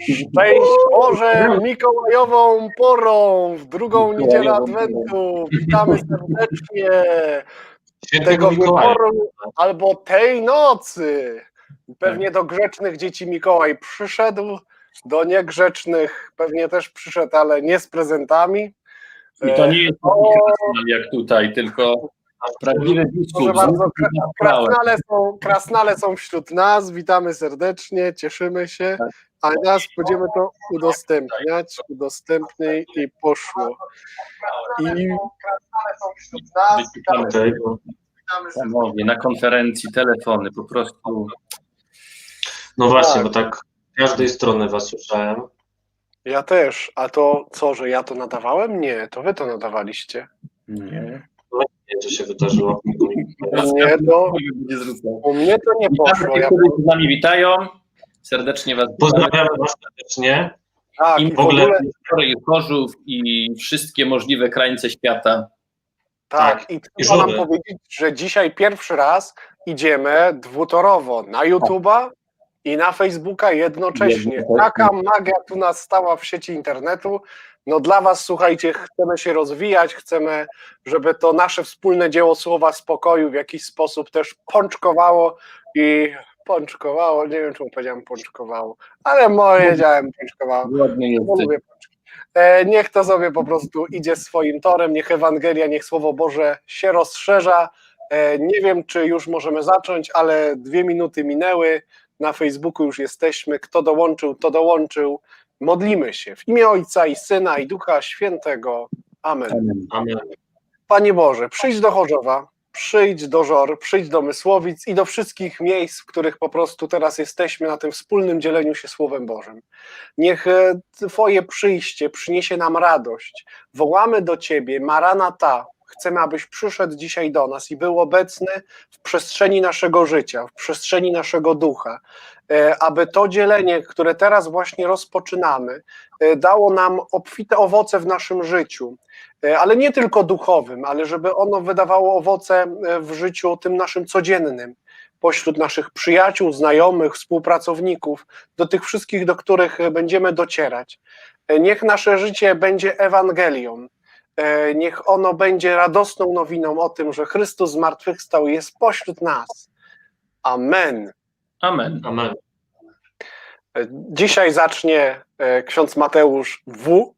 Szczęść Boże Mikołajową porą w drugą niedzielę Adwentu. Witamy serdecznie tego wieczoru albo tej nocy. Pewnie do grzecznych dzieci Mikołaj przyszedł, do niegrzecznych pewnie też przyszedł, ale nie z prezentami. I to nie jest O. jak tutaj, tylko prawdziwy biskup. Krasnale są, krasnale są wśród nas, witamy serdecznie, cieszymy się, a teraz będziemy to udostępniać, udostępnij i poszło. I. Panowie, na konferencji, telefony, po prostu No właśnie, Tak. bo tak z każdej strony was słyszałem. Ja też, a to co, że ja to nadawałem? Nie, to wy to nadawaliście. nie. Co się wydarzyło. Nie, to u mnie to nie poszło. Ja, którzy z nami witają. Serdecznie Was pozdrawiam. Pozdrawiamy was serdecznie. tak, I w ogóle ogóle, i Chorzów i wszystkie możliwe krańce świata. tak, tak, i trzeba nam powiedzieć, że dzisiaj pierwszy raz idziemy dwutorowo na YouTube'a i na Facebooka jednocześnie. Jednocześnie. Taka magia tu nas stała w sieci internetu. No dla Was, słuchajcie, chcemy się rozwijać, chcemy, żeby to nasze wspólne dzieło Słowa Spokoju w jakiś sposób też pączkowało i pączkowało, nie wiem czemu powiedziałem pączkowało, ale moje działem pączkowało. Ładny Bo jesteś. lubię pączki. E, Niech to sobie po prostu idzie swoim torem, niech Ewangelia, niech Słowo Boże się rozszerza. E, Nie wiem, czy już możemy zacząć, ale dwie minuty minęły. Na Facebooku już jesteśmy. Kto dołączył, to dołączył. Modlimy się w imię Ojca i Syna i Ducha Świętego. Amen. Amen. Amen. Panie Boże, przyjdź do Chorzowa, przyjdź do Żor, przyjdź do Mysłowic i do wszystkich miejsc, w których po prostu teraz jesteśmy na tym wspólnym dzieleniu się Słowem Bożym. Niech e, Twoje przyjście przyniesie nam radość. Wołamy do Ciebie, Maranata. Chcemy, abyś przyszedł dzisiaj do nas i był obecny w przestrzeni naszego życia, w przestrzeni naszego ducha, e, aby to dzielenie, które teraz właśnie rozpoczynamy, e, dało nam obfite owoce w naszym życiu, E, ale nie tylko duchowym, ale żeby ono wydawało owoce w życiu tym naszym codziennym, pośród naszych przyjaciół, znajomych, współpracowników, do tych wszystkich, do których będziemy docierać. Niech nasze życie będzie Ewangelią. E, Niech ono będzie radosną nowiną o tym, że Chrystus zmartwychwstał i jest pośród nas. Amen. Amen. Amen. E, Dzisiaj zacznie e, ksiądz Mateusz W.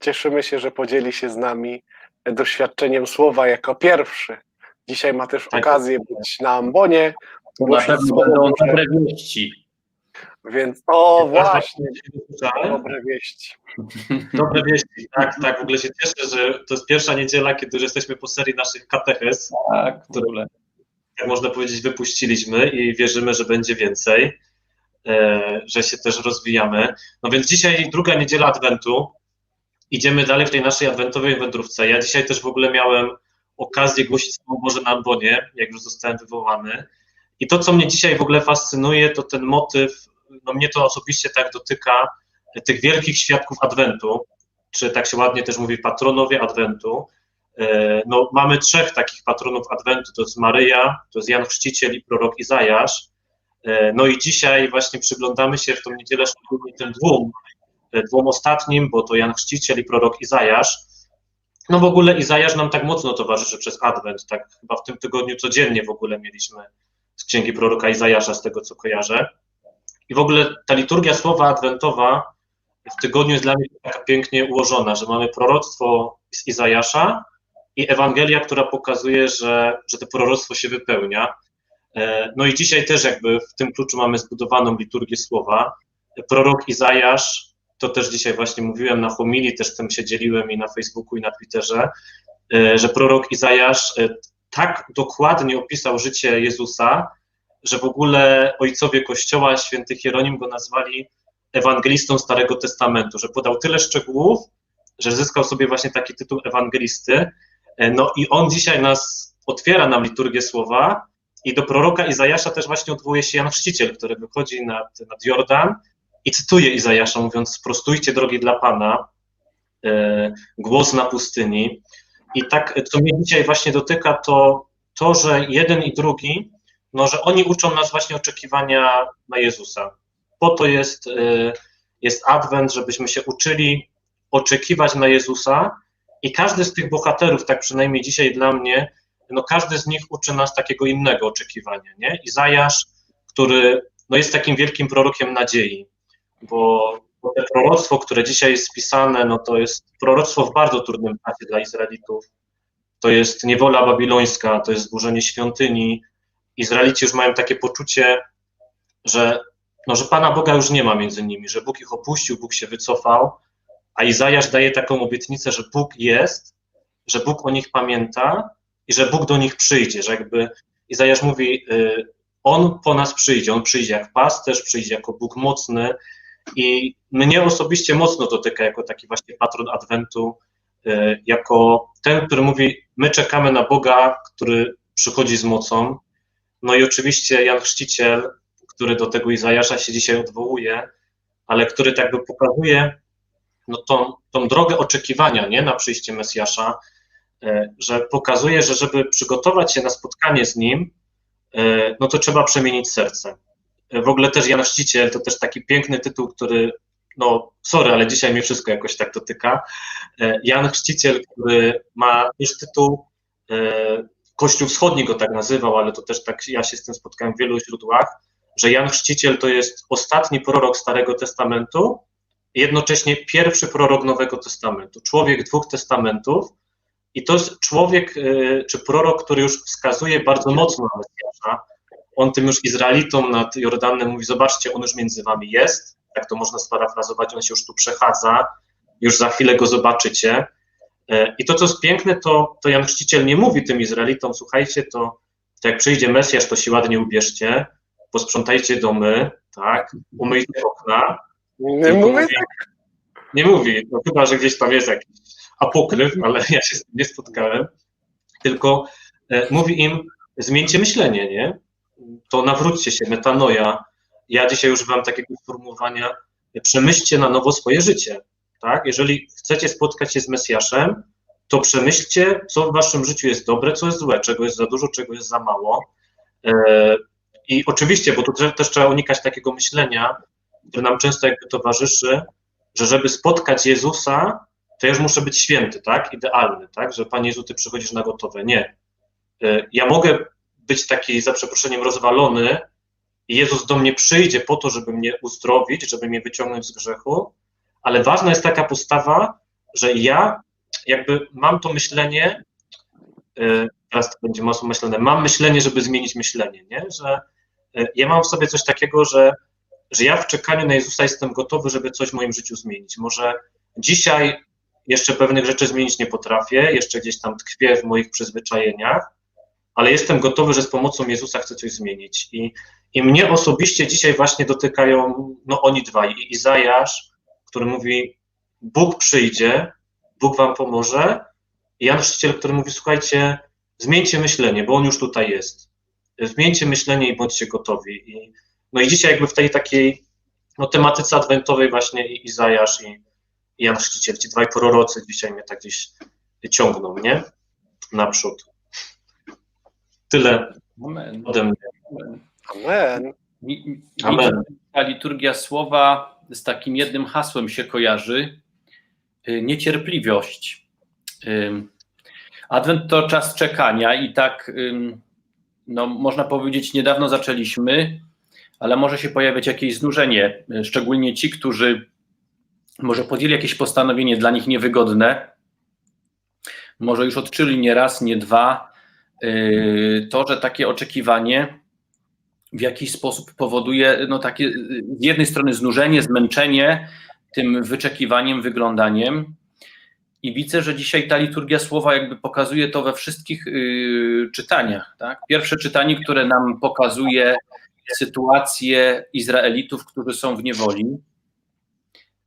Cieszymy się, że podzieli się z nami doświadczeniem słowa jako pierwszy. Dzisiaj ma też Tak. okazję być na ambonie, To na pewno będą dobre wieści. Więc o właśnie, dobre wieści. Dobre wieści. Tak, tak. W ogóle się cieszę, że to jest pierwsza niedziela, kiedy już jesteśmy po serii naszych kateches, Tak, ogóle. jak można powiedzieć, wypuściliśmy i wierzymy, że będzie więcej, e, że się też rozwijamy. No więc dzisiaj druga niedziela Adwentu. Idziemy dalej w tej naszej adwentowej wędrówce. Ja dzisiaj też w ogóle miałem okazję głosić Słowo Boże na Ambonie, jak już zostałem wywołany. I to, co mnie dzisiaj w ogóle fascynuje, to ten motyw, no mnie to osobiście tak dotyka, tych wielkich świadków Adwentu, czy tak się ładnie też mówi patronowie Adwentu. E, No, mamy trzech takich patronów Adwentu, to jest Maryja, to jest Jan Chrzciciel i prorok Izajasz. E, No i dzisiaj właśnie przyglądamy się w tą niedzielę szczególnie tym dwóm, e, dwóm ostatnim, bo to Jan Chrzciciel i prorok Izajasz. No w ogóle Izajasz nam tak mocno towarzyszy przez Adwent, tak chyba w tym tygodniu codziennie w ogóle mieliśmy z księgi proroka Izajasza, z tego co kojarzę. I w ogóle ta liturgia słowa adwentowa w tygodniu jest dla mnie taka pięknie ułożona, że mamy proroctwo z Izajasza i Ewangelia, która pokazuje, że, że to proroctwo się wypełnia. E, No i dzisiaj też jakby w tym kluczu mamy zbudowaną liturgię słowa. Prorok Izajasz, to też dzisiaj właśnie mówiłem na homilii, też tym się dzieliłem i na Facebooku i na Twitterze, e, że prorok Izajasz e, tak dokładnie opisał życie Jezusa, że w ogóle ojcowie Kościoła, święty Hieronim go nazwali ewangelistą Starego Testamentu, że podał tyle szczegółów, że zyskał sobie właśnie taki tytuł ewangelisty. E, No i on dzisiaj nas otwiera nam liturgię słowa i do proroka Izajasza też właśnie odwołuje się Jan Chrzciciel, który wychodzi nad, nad Jordan i cytuje Izajasza, mówiąc: Sprostujcie drogi dla Pana, e, głos na pustyni. I tak, co mnie dzisiaj właśnie dotyka, to to, że jeden i drugi no, że oni uczą nas właśnie oczekiwania na Jezusa. Po to jest, y, jest Adwent, żebyśmy się uczyli oczekiwać na Jezusa i każdy z tych bohaterów, tak przynajmniej dzisiaj dla mnie, no każdy z nich uczy nas takiego innego oczekiwania, nie? Izajasz, który no jest takim wielkim prorokiem nadziei, bo, te proroctwo, które dzisiaj jest spisane, no to jest proroctwo w bardzo trudnym czasie dla Izraelitów. To jest niewola babilońska, to jest zburzenie świątyni. Izraelici już mają takie poczucie, że, no, że Pana Boga już nie ma między nimi, że Bóg ich opuścił, Bóg się wycofał, a Izajasz daje taką obietnicę, że Bóg jest, że Bóg o nich pamięta i że Bóg do nich przyjdzie, że jakby Izajasz mówi, y, On po nas przyjdzie, On przyjdzie jak pasterz, przyjdzie jako Bóg mocny i mnie osobiście mocno dotyka jako taki właśnie patron Adwentu, y, jako ten, który mówi, my czekamy na Boga, który przychodzi z mocą, no i oczywiście Jan Chrzciciel, który do tego Izajasza się dzisiaj odwołuje, ale który tak by pokazuje no tą, tą drogę oczekiwania nie, na przyjście Mesjasza, e, że pokazuje, że żeby przygotować się na spotkanie z Nim, e, no to trzeba przemienić serce. E, W ogóle też Jan Chrzciciel to też taki piękny tytuł, który, no sorry, ale dzisiaj mnie wszystko jakoś tak dotyka. Jan Chrzciciel, który ma też tytuł, Kościół Wschodni go tak nazywał, ale to też tak ja się z tym spotkałem w wielu źródłach, że Jan Chrzciciel to jest ostatni prorok Starego Testamentu, jednocześnie pierwszy prorok Nowego Testamentu, człowiek dwóch testamentów, i to jest człowiek y, czy prorok, który już wskazuje bardzo mocno na Mesjasza. On tym już Izraelitom nad Jordanem mówi: Zobaczcie, on już między wami jest. Jak to można sparafrazować, on się już tu przechadza, już za chwilę go zobaczycie. Y, I to, co jest piękne, to, to Jan Chrzciciel nie mówi tym Izraelitom: Słuchajcie, to, to jak przyjdzie Mesjasz, to się ładnie ubierzcie, posprzątajcie domy, tak, umyjcie okna, Nie mówi- Nie mówi, no chyba, że gdzieś tam jest jakiś apokryf, ale ja się z tym nie spotkałem. Tylko e, mówi im, zmieńcie myślenie, nie? To nawróćcie się, metanoja. Ja dzisiaj używam takiego sformułowania, przemyślcie na nowo swoje życie, tak? Jeżeli chcecie spotkać się z Mesjaszem, to przemyślcie, co w waszym życiu jest dobre, co jest złe, czego jest za dużo, czego jest za mało. E, I oczywiście, bo tu też- trzeba unikać takiego myślenia, które nam często jakby towarzyszy, że żeby spotkać Jezusa, to ja już muszę być święty, tak? Idealny, tak? Że Panie Jezu, Ty przychodzisz na gotowe. Nie. Y, Ja mogę być taki, za przeproszeniem, rozwalony i Jezus do mnie przyjdzie po to, żeby mnie uzdrowić, żeby mnie wyciągnąć z grzechu, ale ważna jest taka postawa, że ja jakby mam to myślenie, y, teraz to będzie mocno myślane, mam myślenie, żeby zmienić myślenie, nie? Że y, ja mam w sobie coś takiego, że że ja w czekaniu na Jezusa jestem gotowy, żeby coś w moim życiu zmienić. Może dzisiaj jeszcze pewnych rzeczy zmienić nie potrafię, jeszcze gdzieś tam tkwię w moich przyzwyczajeniach, ale jestem gotowy, że z pomocą Jezusa chcę coś zmienić. I, i mnie osobiście dzisiaj właśnie dotykają no, oni dwaj. I Izajasz, który mówi, Bóg przyjdzie, Bóg wam pomoże, i Jan Chrzciciel, który mówi, słuchajcie, zmieńcie myślenie, bo On już tutaj jest. Zmieńcie myślenie i bądźcie gotowi. I, no i dzisiaj jakby w tej takiej no, tematyce adwentowej właśnie i Izajasz i, i Jan Chrzciciel, ci dwaj prorocy dzisiaj mnie tak gdzieś ciągną, nie? Naprzód. Tyle Amen. ode mnie. Amen. Amen. ta liturgia słowa z takim jednym hasłem się kojarzy. y, Niecierpliwość. Adwent to czas czekania i tak, no, można powiedzieć, niedawno zaczęliśmy, ale może się pojawiać jakieś znużenie, y, szczególnie ci, którzy może podjęli jakieś postanowienie dla nich niewygodne, może już odczyli nie raz, nie dwa, y, to, że takie oczekiwanie w jakiś sposób powoduje no, takie z jednej strony znużenie, zmęczenie tym wyczekiwaniem, wyglądaniem. I widzę, że dzisiaj ta liturgia słowa jakby pokazuje to we wszystkich y, czytaniach. Tak? Pierwsze czytanie, które nam pokazuje sytuację Izraelitów, którzy są w niewoli,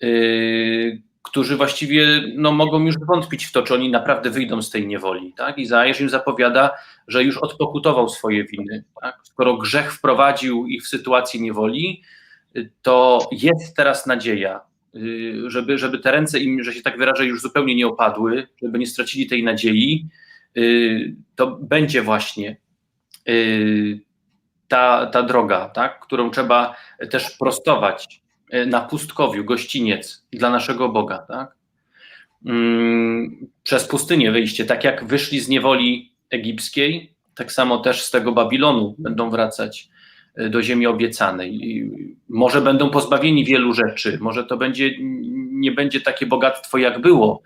y, którzy właściwie no, mogą już wątpić w to, czy oni naprawdę wyjdą z tej niewoli. Tak? Izajasz im zapowiada, że już odpokutował swoje winy. Tak? Skoro grzech wprowadził ich w sytuację niewoli, to jest teraz nadzieja, y, żeby, żeby te ręce im, że się tak wyrażę, już zupełnie nie opadły, żeby nie stracili tej nadziei, y, to będzie właśnie y, ta, ta droga, tak, którą trzeba też prostować na pustkowiu, gościniec dla naszego Boga, tak? Mm, Przez pustynię wyjście, tak jak wyszli z niewoli egipskiej, tak samo też z tego Babilonu będą wracać e, do ziemi obiecanej. Może będą pozbawieni wielu rzeczy, może to będzie, nie będzie takie bogactwo, jak było.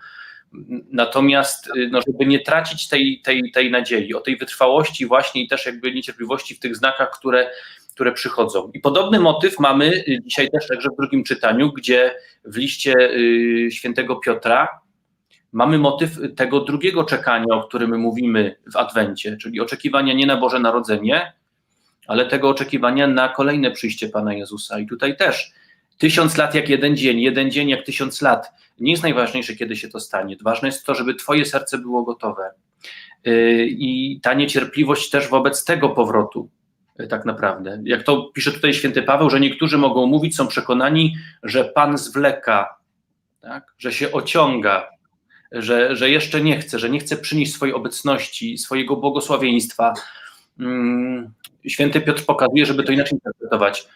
Natomiast, y, no, żeby nie tracić tej, tej, tej nadziei, o tej wytrwałości właśnie i też jakby niecierpliwości w tych znakach, które, które przychodzą. I podobny motyw mamy y, dzisiaj też także w drugim czytaniu, gdzie w liście y, świętego Piotra mamy motyw tego drugiego czekania, o którym mówimy w Adwencie, czyli oczekiwania nie na Boże Narodzenie, ale tego oczekiwania na kolejne przyjście Pana Jezusa. I tutaj też tysiąc lat jak jeden dzień, jeden dzień jak tysiąc lat. Nie jest najważniejsze, kiedy się to stanie. Ważne jest to, żeby Twoje serce było gotowe. Yy, I ta niecierpliwość też wobec tego powrotu, tak naprawdę. Jak to pisze tutaj święty Paweł, że niektórzy mogą mówić, są przekonani, że Pan zwleka, tak? że się ociąga, że, że jeszcze nie chce, że nie chce przynieść swojej obecności, swojego błogosławieństwa. Mm, Święty Piotr pokazuje, żeby to inaczej interpretować.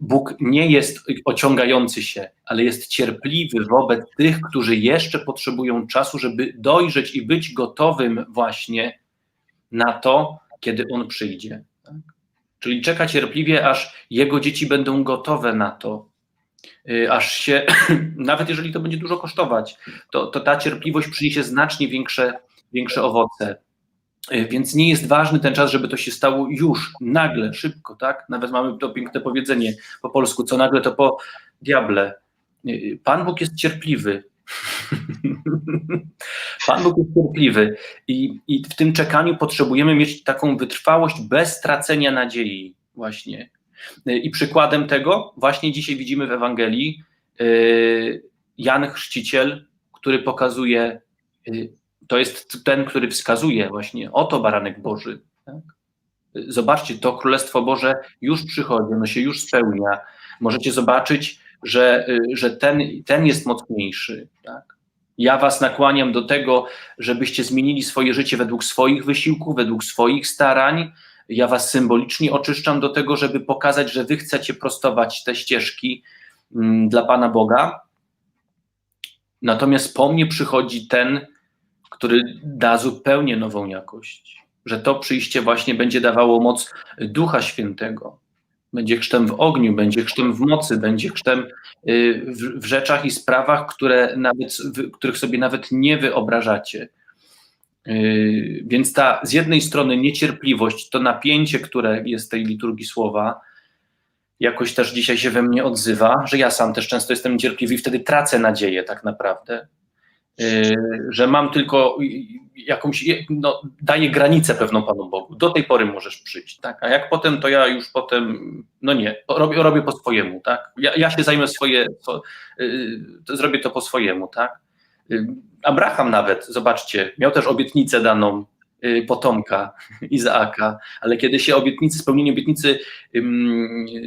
Bóg nie jest ociągający się, ale jest cierpliwy wobec tych, którzy jeszcze potrzebują czasu, żeby dojrzeć i być gotowym właśnie na to, kiedy On przyjdzie. Tak? Czyli czeka cierpliwie, aż Jego dzieci będą gotowe na to, y, aż się, nawet jeżeli to będzie dużo kosztować, to, to ta cierpliwość przyniesie znacznie większe, większe owoce. Y, Więc nie jest ważny ten czas, żeby to się stało już, nagle, szybko, tak? Nawet mamy to piękne powiedzenie po polsku, co nagle to po diable. Y, Pan Bóg jest cierpliwy. Pan Bóg jest cierpliwy I, i w tym czekaniu potrzebujemy mieć taką wytrwałość bez tracenia nadziei właśnie. Y, I przykładem tego właśnie dzisiaj widzimy w Ewangelii y, Jan Chrzciciel, który pokazuje y, to jest ten, który wskazuje właśnie, oto baranek Boży. Tak? Zobaczcie, to Królestwo Boże już przychodzi, ono się już spełnia. Możecie zobaczyć, że, że ten, ten jest mocniejszy. Tak? Ja was nakłaniam do tego, żebyście zmienili swoje życie według swoich wysiłków, według swoich starań. Ja was symbolicznie oczyszczam do tego, żeby pokazać, że wy chcecie prostować te ścieżki mm, dla Pana Boga. Natomiast po mnie przychodzi ten, który da zupełnie nową jakość. Że to przyjście właśnie będzie dawało moc Ducha Świętego. Będzie chrztem w ogniu, będzie chrztem w mocy, będzie chrztem y, w, w rzeczach i sprawach, które nawet, których sobie nawet nie wyobrażacie. Y, Więc ta z jednej strony niecierpliwość, to napięcie, które jest tej liturgii słowa, jakoś też dzisiaj się we mnie odzywa, że ja sam też często jestem niecierpliwy i wtedy tracę nadzieję tak naprawdę. Yy, że mam tylko jakąś, no, daję granicę pewną Panu Bogu. Do tej pory możesz przyjść, tak? A jak potem, to ja już potem, no nie, robię, robię po swojemu, tak? Ja, ja się zajmę swoje, to, yy, to zrobię to po swojemu, tak? Yy, Abraham nawet, zobaczcie, miał też obietnicę daną potomka Izaaka, ale kiedy się obietnicy, spełnienie obietnicy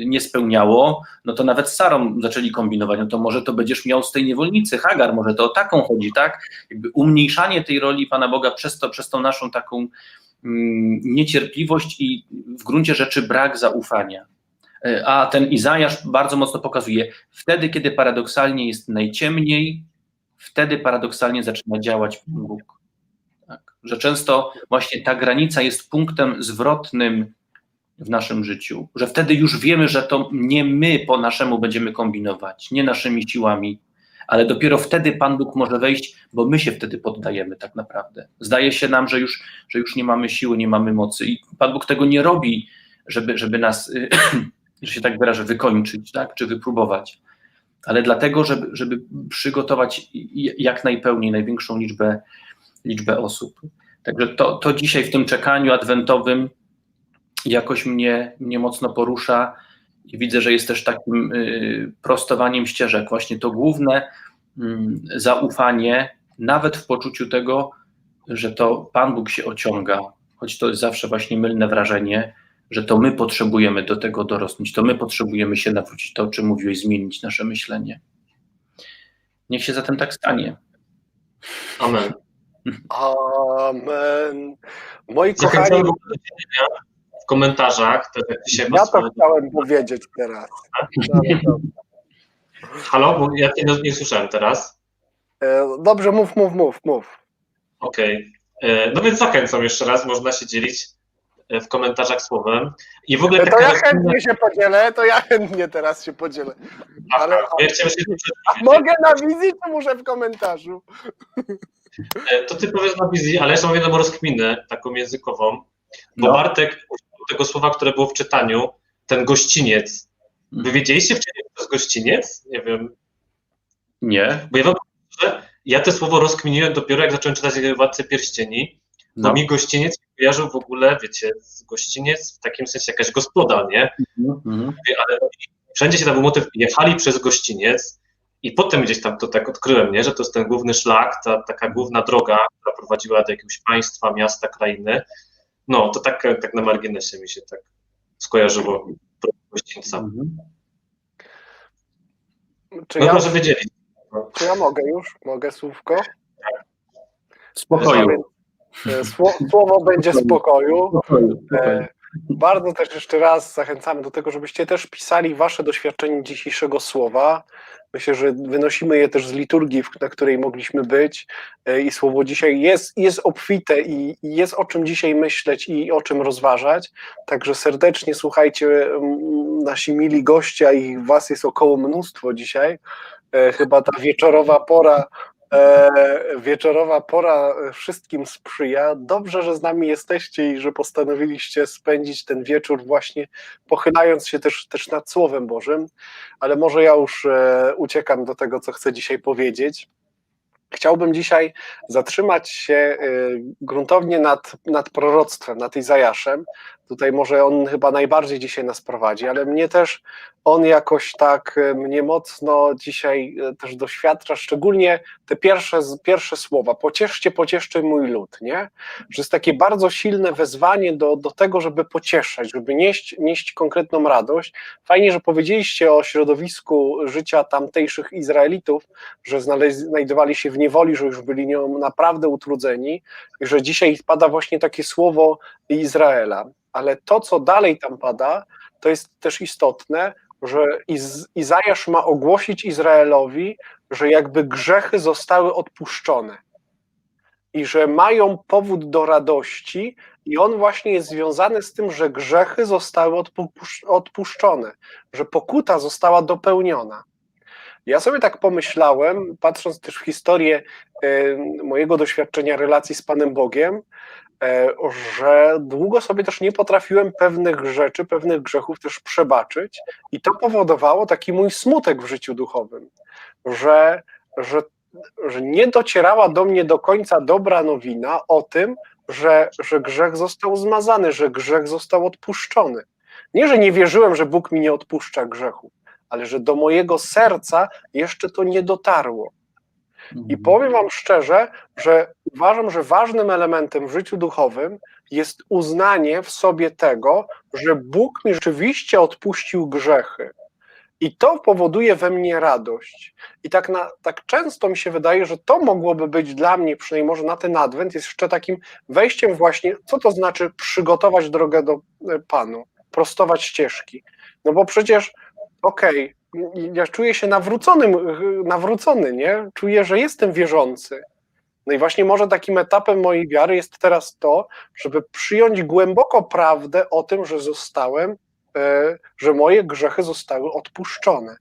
nie spełniało, no to nawet Sarą zaczęli kombinować, no to może to będziesz miał z tej niewolnicy Hagar, może to o taką chodzi, tak? Jakby umniejszanie tej roli Pana Boga przez to, przez tą naszą taką niecierpliwość i w gruncie rzeczy brak zaufania. E, A ten Izajasz bardzo mocno pokazuje, wtedy, kiedy paradoksalnie jest najciemniej, wtedy paradoksalnie zaczyna działać Bóg. Że często właśnie ta granica jest punktem zwrotnym w naszym życiu, że wtedy już wiemy, że to nie my po naszemu będziemy kombinować, nie naszymi siłami, ale dopiero wtedy Pan Bóg może wejść, bo my się wtedy poddajemy tak naprawdę. Zdaje się nam, że już, że już nie mamy siły, nie mamy mocy i Pan Bóg tego nie robi, żeby, żeby nas, że się tak wyrażę, wykończyć, tak? czy wypróbować, ale dlatego, żeby, żeby przygotować jak najpełniej, największą liczbę, liczbę osób. Także to, to dzisiaj w tym czekaniu adwentowym jakoś mnie, mnie mocno porusza i widzę, że jest też takim y, prostowaniem ścieżek. Właśnie to główne y, zaufanie, nawet w poczuciu tego, że to Pan Bóg się ociąga, choć to jest zawsze właśnie mylne wrażenie, że to my potrzebujemy do tego dorosnąć, to my potrzebujemy się nawrócić, to o czym mówiłeś, zmienić nasze myślenie. Niech się zatem tak stanie. Amen. Amen. Moi kochani, w komentarzach, jak dzisiaj Ja to chciałem powiedzieć teraz. To- Halo, bo ja cię nie, słyszałem teraz. E, Dobrze, mów, mów, mów, mów. Okej. E, No więc zachęcam jeszcze raz, można się dzielić e, w komentarzach słowem. I w ogóle To ja chętnie się podzielę, to ja chętnie teraz się podzielę. ale- Ja się A mogę na wizji, czy muszę w komentarzu? E, To ty powiedz na wizji, ale jeszcze mam jedną rozkminę taką językową, bo No. Bartek użył tego słowa, które było w czytaniu, ten gościniec. Mhm. Wy wiedzieliście wcześniej, co to jest gościniec? Nie wiem, Nie. bo ja wam że ja to słowo rozkminiłem dopiero jak zacząłem czytać Władcę Pierścieni, bo No. mi gościniec kojarzył w ogóle, wiecie, gościniec w takim sensie jakaś gospoda, nie? Mhm. ale wszędzie się tam był motyw, jechali przez gościniec i potem gdzieś tam to tak odkryłem, nie, że to jest ten główny szlak, ta taka główna droga, która prowadziła do jakiegoś państwa, miasta, krainy. No, to tak, tak na marginesie mi się tak skojarzyło gościńca. Mhm. Czy No ja, proszę wiedzieli. czy ja mogę już? Mogę słówko? Spokoju. E, Sło, słowo będzie spokoju. Spokoju. spokoju. Bardzo też jeszcze raz zachęcamy do tego, żebyście też pisali wasze doświadczenie dzisiejszego słowa. Myślę, że wynosimy je też z liturgii, na której mogliśmy być e, i słowo dzisiaj jest, jest obfite i, i jest o czym dzisiaj myśleć i o czym rozważać. Także serdecznie słuchajcie, nasi mili goście, a ich was jest około mnóstwo dzisiaj. E, Chyba ta wieczorowa pora E, wieczorowa pora wszystkim sprzyja. Dobrze, że z nami jesteście i że postanowiliście spędzić ten wieczór właśnie pochylając się też, też nad Słowem Bożym, ale może ja już e, uciekam do tego, co chcę dzisiaj powiedzieć. Chciałbym dzisiaj zatrzymać się e, gruntownie nad, nad proroctwem, nad Izajaszem. Tutaj może on chyba najbardziej dzisiaj nas prowadzi, ale mnie też on jakoś tak e, mnie mocno dzisiaj e, też doświadcza, szczególnie te pierwsze, pierwsze słowa, pocieszcie, pocieszcie mój lud, nie? Że jest takie bardzo silne wezwanie do, do tego, żeby pocieszać, żeby nieść, nieść konkretną radość. Fajnie, że powiedzieliście o środowisku życia tamtejszych Izraelitów, że znajdowali się w niewoli, że już byli nią naprawdę utrudzeni i że dzisiaj pada właśnie takie słowo Izraela. Ale to, co dalej tam pada, to jest też istotne, że Iz, Izajasz ma ogłosić Izraelowi, że jakby grzechy zostały odpuszczone i że mają powód do radości, i on właśnie jest związany z tym, że grzechy zostały odpusz- odpuszczone, że pokuta została dopełniona. Ja sobie tak pomyślałem, patrząc też w historię mojego doświadczenia relacji z Panem Bogiem, że długo sobie też nie potrafiłem pewnych rzeczy, pewnych grzechów też przebaczyć, i to powodowało taki mój smutek w życiu duchowym, że, że, że nie docierała do mnie do końca dobra nowina o tym, że, że grzech został zmazany, że grzech został odpuszczony. Nie, że nie wierzyłem, że Bóg mi nie odpuszcza grzechu, ale że do mojego serca jeszcze to nie dotarło. I powiem Wam szczerze, że uważam, że ważnym elementem w życiu duchowym jest uznanie w sobie tego, że Bóg mi rzeczywiście odpuścił grzechy. I to powoduje we mnie radość. I tak, na, tak często mi się wydaje, że to mogłoby być dla mnie, przynajmniej może na ten adwent, jest jeszcze takim wejściem właśnie, co to znaczy przygotować drogę do e, Panu, prostować ścieżki. No bo przecież, okej, ja czuję się nawróconym, nawrócony, nie? Czuję, że jestem wierzący. No i właśnie może takim etapem mojej wiary jest teraz to, żeby przyjąć głęboko prawdę o tym, że zostałem, e, że moje grzechy zostały odpuszczone.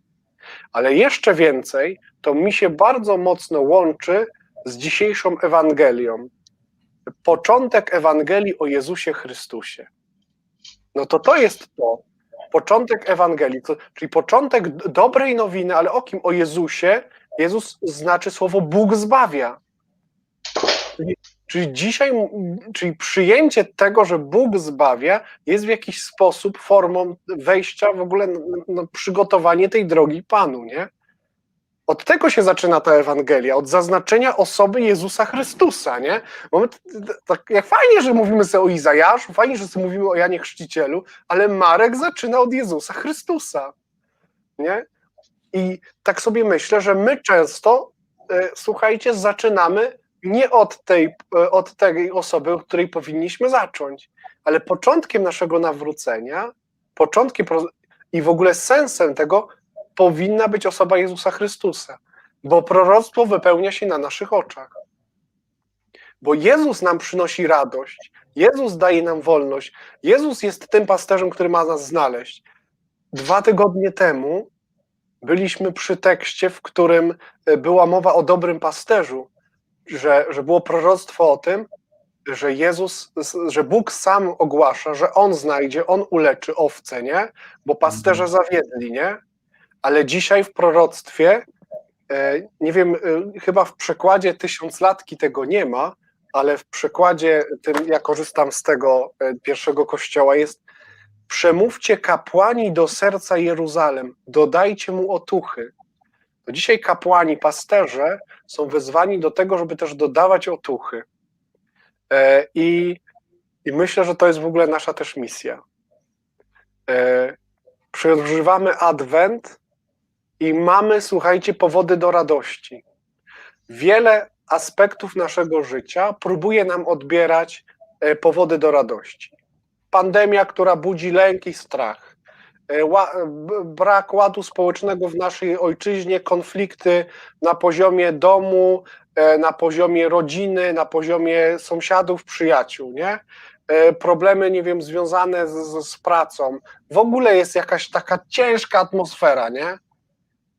Ale jeszcze więcej, to mi się bardzo mocno łączy z dzisiejszą Ewangelią. Początek Ewangelii o Jezusie Chrystusie. No to to jest to. Początek Ewangelii, czyli początek dobrej nowiny, ale o kim? O Jezusie. Jezus znaczy słowo Bóg zbawia. Czyli, czyli dzisiaj, czyli przyjęcie tego, że Bóg zbawia, jest w jakiś sposób formą wejścia w ogóle na, na przygotowanie tej drogi Panu, nie? Od tego się zaczyna ta Ewangelia, od zaznaczenia osoby Jezusa Chrystusa, nie? Bo my, tak, jak fajnie, że mówimy sobie o Izajaszu, fajnie, że sobie mówimy o Janie Chrzcicielu, ale Marek zaczyna od Jezusa Chrystusa, nie? I tak sobie myślę, że my często, e, słuchajcie, zaczynamy nie od tej, e, od tej osoby, od której powinniśmy zacząć, ale początkiem naszego nawrócenia, początkiem i w ogóle sensem tego powinna być osoba Jezusa Chrystusa, bo proroctwo wypełnia się na naszych oczach. Bo Jezus nam przynosi radość, Jezus daje nam wolność, Jezus jest tym pasterzem, który ma nas znaleźć. Dwa tygodnie temu byliśmy przy tekście, w którym e, była mowa o dobrym pasterzu, że, że było proroctwo o tym, że Jezus, że Bóg sam ogłasza, że On znajdzie, On uleczy owce, nie? Bo pasterze zawiedli, nie? Ale dzisiaj w proroctwie, e, nie wiem, e, chyba w przekładzie tysiąclatki tego nie ma, ale w przekładzie tym, ja korzystam z tego e, pierwszego kościoła, jest przemówcie kapłani do serca Jeruzalem, dodajcie mu otuchy. To dzisiaj kapłani, pasterze są wezwani do tego, żeby też dodawać otuchy. I, I myślę, że to jest w ogóle nasza też misja. Przeżywamy Adwent i mamy, słuchajcie, powody do radości. Wiele aspektów naszego życia próbuje nam odbierać e, powody do radości. Pandemia, która budzi lęk i strach. E, b- Brak ładu społecznego w naszej ojczyźnie, konflikty na poziomie domu, e, na poziomie rodziny, na poziomie sąsiadów, przyjaciół, nie? E, Problemy, nie wiem, związane z, z pracą. W ogóle jest jakaś taka ciężka atmosfera, nie?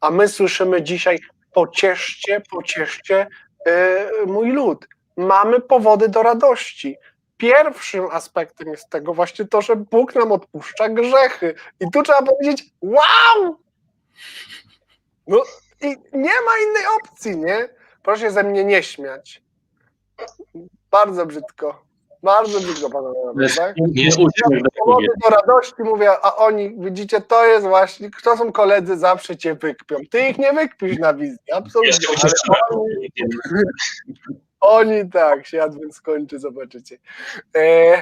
A my słyszymy dzisiaj, pocieszcie, pocieszcie e, mój lud. Mamy powody do radości. Pierwszym aspektem jest tego właśnie to, że Bóg nam odpuszcza grzechy. I tu trzeba powiedzieć, wow! No i nie ma innej opcji, nie? Proszę się ze mnie nie śmiać. Bardzo brzydko. Bardzo brzydko panowie, robią, tak? Nie, do Powody siebie. do radości mówię, a oni, widzicie, to jest właśnie, kto są koledzy, zawsze cię wykpią. Ty ich nie wykpisz na wizji, absolutnie. Oni, oni tak, się adwent skończy, zobaczycie. E,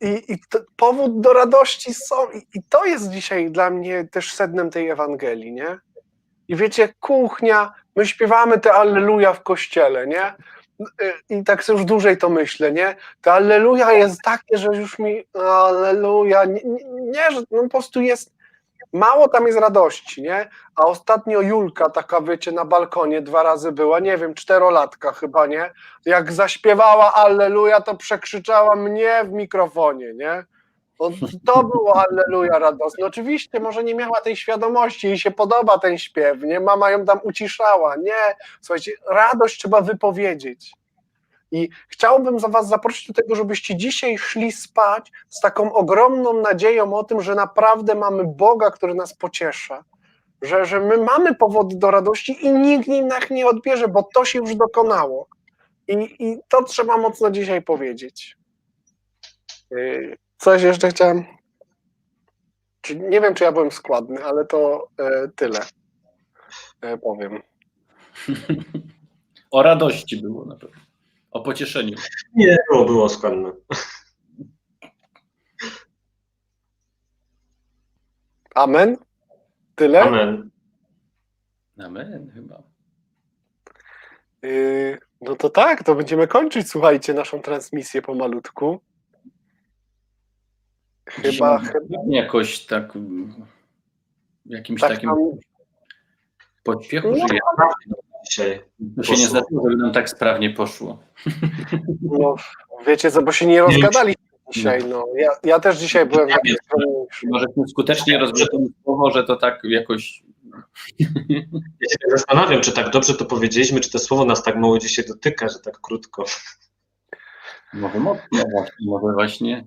I, i to, powód do radości są, i, i to jest dzisiaj dla mnie też sednem tej Ewangelii, nie? I wiecie, kuchnia, my śpiewamy te Alleluja w kościele, nie? I tak już dłużej to myślę, nie? To Alleluja jest takie, że już mi Alleluja, nie że no po prostu jest, mało tam jest radości, nie? A ostatnio Julka, taka wiecie, na balkonie dwa razy była, nie wiem, czterolatka chyba, nie? Jak zaśpiewała Alleluja, to przekrzyczała mnie w mikrofonie, nie? To było Alleluja radosne. Oczywiście, może nie miała tej świadomości, jej się podoba ten śpiew, nie? Mama ją tam uciszała. Nie, słuchajcie, radość trzeba wypowiedzieć. I chciałbym za Was zaprosić do tego, żebyście dzisiaj szli spać z taką ogromną nadzieją o tym, że naprawdę mamy Boga, który nas pociesza. Że, że my mamy powody do radości i nikt im nas nie odbierze, bo to się już dokonało. I, I to trzeba mocno dzisiaj powiedzieć. Yy, Coś jeszcze chciałem. Czy, nie wiem, czy ja byłem składny, ale to e, tyle. E, powiem. O radości było na pewno. O pocieszeniu. Nie, było, było składne. Amen. Tyle. Amen. Amen chyba. Yy, no to tak, to będziemy kończyć, słuchajcie, naszą transmisję pomalutku. Chyba, chyba Jakoś tak w jakimś tak takim nam, pośpiechu No, żyje. Dzisiaj. To się nie zdarzyło, żeby nam tak sprawnie poszło. no, wiecie co, bo się nie rozgadaliśmy dzisiaj. No. Ja, ja też dzisiaj byłem taki skromniejszy. Może skutecznie rozwiązać słowo, że to tak jakoś Ja się zastanawiam, czy tak dobrze to powiedzieliśmy, czy to słowo nas tak mało dzisiaj dotyka, że tak krótko. może mocno właśnie, może właśnie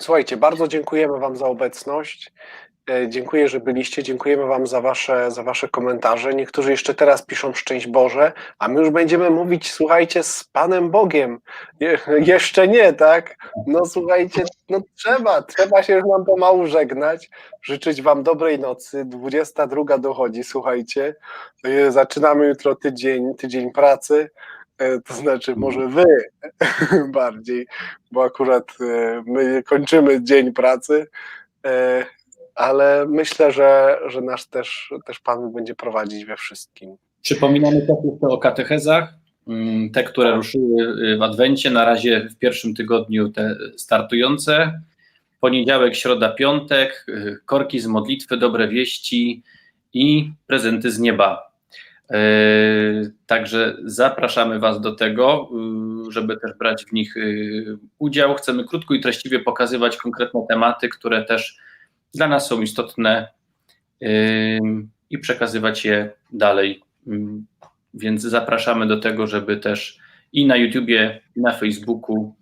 Słuchajcie, bardzo dziękujemy Wam za obecność. E, Dziękuję, że byliście. Dziękujemy Wam za wasze, za wasze komentarze. Niektórzy jeszcze teraz piszą szczęść Boże, a my już będziemy mówić, słuchajcie, z Panem Bogiem. Je, jeszcze nie, tak? No słuchajcie, no trzeba, trzeba się już nam pomału żegnać. Życzyć Wam dobrej nocy. 22 dochodzi, słuchajcie. E, Zaczynamy jutro tydzień, tydzień pracy. E, To znaczy, może Wy bardziej, bo akurat e, my kończymy dzień pracy, e, ale myślę, że, że nasz też, też Pan Bóg będzie prowadzić we wszystkim. Przypominamy też jeszcze o katechezach. mm, te, które ruszyły y, w Adwencie, na razie w pierwszym tygodniu te startujące. Poniedziałek, środa, piątek, y, korki z modlitwy, dobre wieści i prezenty z nieba. Y, Także zapraszamy Was do tego, y, żeby też brać w nich y, udział. Chcemy krótko i treściwie pokazywać konkretne tematy, które też dla nas są istotne ym, i przekazywać je dalej. Więc zapraszamy do tego, żeby też i na YouTubie, i na Facebooku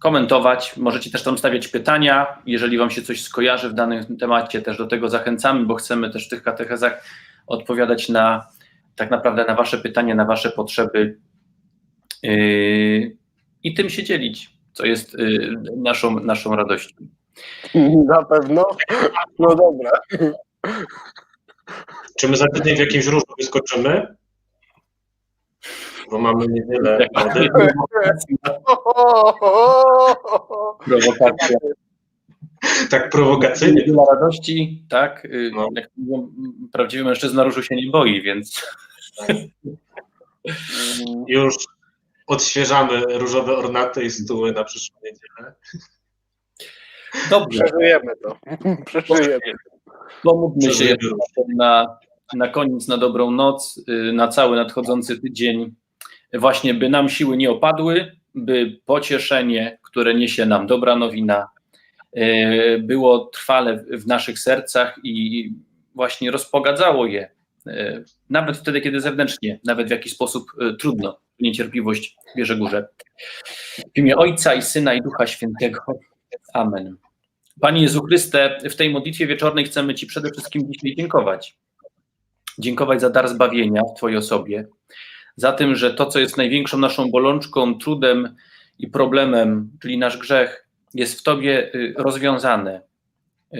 komentować. Możecie też tam stawiać pytania. Jeżeli Wam się coś skojarzy w danym temacie, też do tego zachęcamy, bo chcemy też w tych katechezach odpowiadać na tak naprawdę na Wasze pytania, na Wasze potrzeby yy, i tym się dzielić, co jest yy, naszą, naszą radością. Na pewno. No dobra. Czy my za tydzień w jakimś różu wyskoczymy? Bo mamy niewiele wody. Prowokacja. Tak prowokacyjnie. Dla radości, tak. y, No. Jak mówią, prawdziwy mężczyzna różu się nie boi, więc Już odświeżamy różowe ornaty i stóły na przyszłą niedzielę. dobrze. Przeżyjemy to. Przeżyjemy. Pomódlmy się na, na koniec, na dobrą noc, y, na cały nadchodzący tydzień, właśnie by nam siły nie opadły, by pocieszenie, które niesie nam dobra nowina, y, było trwale w- naszych sercach i właśnie rozpogadzało je, y, nawet wtedy, kiedy zewnętrznie, nawet w jakiś sposób trudno, niecierpliwość bierze górze. W imię Ojca i Syna i Ducha Świętego. Amen. Panie Jezu Chryste, w tej modlitwie wieczornej chcemy Ci przede wszystkim dzisiaj dziękować. Dziękować za dar zbawienia w Twojej osobie, za tym, że to, co jest największą naszą bolączką, trudem i problemem, czyli nasz grzech, jest w Tobie y, rozwiązane Y,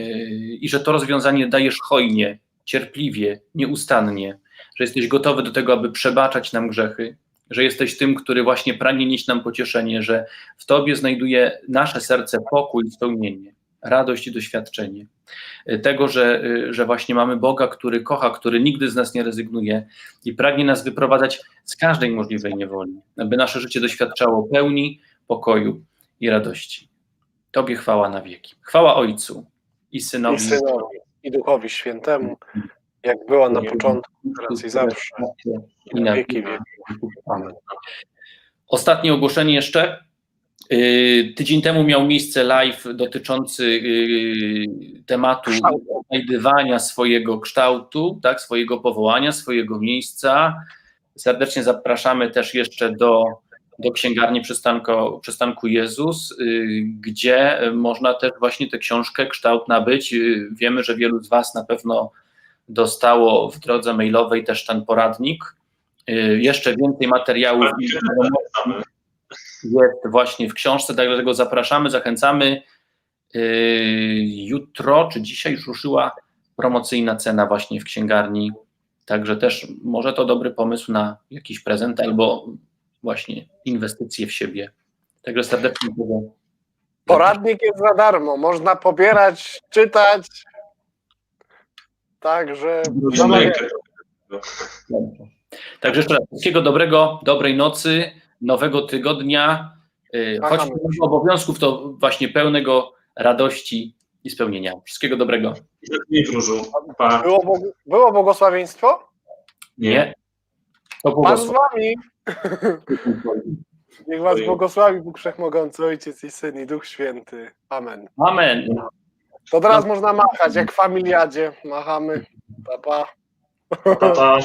i że to rozwiązanie dajesz hojnie, cierpliwie, nieustannie, że jesteś gotowy do tego, aby przebaczać nam grzechy, że jesteś tym, który właśnie pragnie nieść nam pocieszenie, że w Tobie znajduje nasze serce pokój i spełnienie, radość i doświadczenie. Y, Tego, że, y, że właśnie mamy Boga, który kocha, który nigdy z nas nie rezygnuje i pragnie nas wyprowadzać z każdej możliwej niewoli, aby nasze życie doświadczało pełni, pokoju i radości. Tobie chwała na wieki. Chwała Ojcu i Synowi. I Synowi, i Duchowi Świętemu, jak była na początku, teraz i zawsze, i na wieki wieków. Ostatnie ogłoszenie jeszcze. Yy, Tydzień temu miał miejsce live dotyczący yy, tematu Kształtu. znajdywania swojego kształtu, tak, swojego powołania, swojego miejsca. Serdecznie zapraszamy też jeszcze do, do księgarni przystanku, przystanku Jezus, yy, gdzie można też właśnie tę książkę kształt nabyć. Wiemy, że wielu z Was na pewno dostało w drodze mailowej też ten poradnik. Jeszcze więcej materiałów wiadomości jest właśnie w książce, dlatego zapraszamy, zachęcamy. Yy, Jutro czy dzisiaj już ruszyła promocyjna cena właśnie w księgarni, także też może to dobry pomysł na jakiś prezent albo właśnie inwestycje w siebie. Także serdecznie tego. Poradnik jest za darmo, można pobierać, czytać. Także. Dobrze. Także jeszcze raz wszystkiego dobrego, dobrej nocy, nowego tygodnia. Yy, Aha, Choć mimo obowiązków, to właśnie pełnego radości i spełnienia. Wszystkiego dobrego. Pa. było, było błogosławieństwo? Nie. To Pan z wami. Niech was błogosławi Bóg Wszechmogący, Ojciec i Syn i Duch Święty. Amen. Amen. To teraz można machać, jak w familiadzie. Machamy. Pa, pa. Pa, pa.